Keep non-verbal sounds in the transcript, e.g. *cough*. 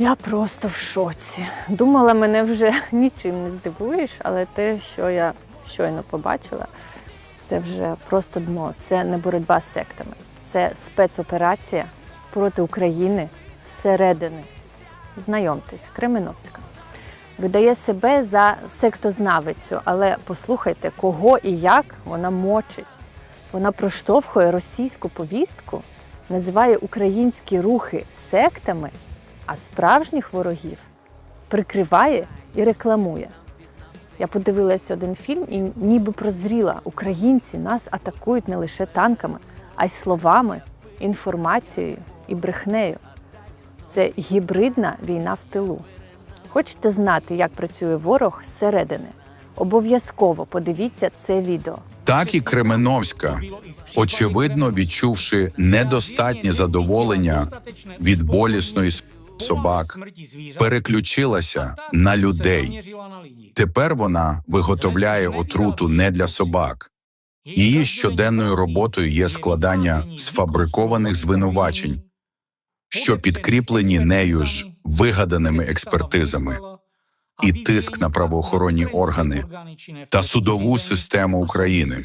Я просто в шоці. Думала, мене вже *laughs* нічим не здивуєш, але те, що я щойно побачила, це вже просто дно. Це не боротьба з сектами, це спецоперація проти України зсередини. Знайомтесь, Кременовська. Видає себе за сектознавицю, але послухайте, кого і як вона мочить. Вона проштовхує російську повістку, називає українські рухи сектами, а справжніх ворогів прикриває і рекламує. Я подивилася один фільм і ніби прозріла. Українці нас атакують не лише танками, а й словами, інформацією і брехнею. Це гібридна війна в тилу. Хочете знати, як працює ворог зсередини? Обов'язково подивіться це відео. Так і Кременовська, очевидно відчувши недостатнє задоволення від болісної собак, переключилася на людей. Тепер вона виготовляє отруту не для собак. Її щоденною роботою є складання сфабрикованих звинувачень, що підкріплені нею ж вигаданими експертизами, і тиск на правоохоронні органи та судову систему України.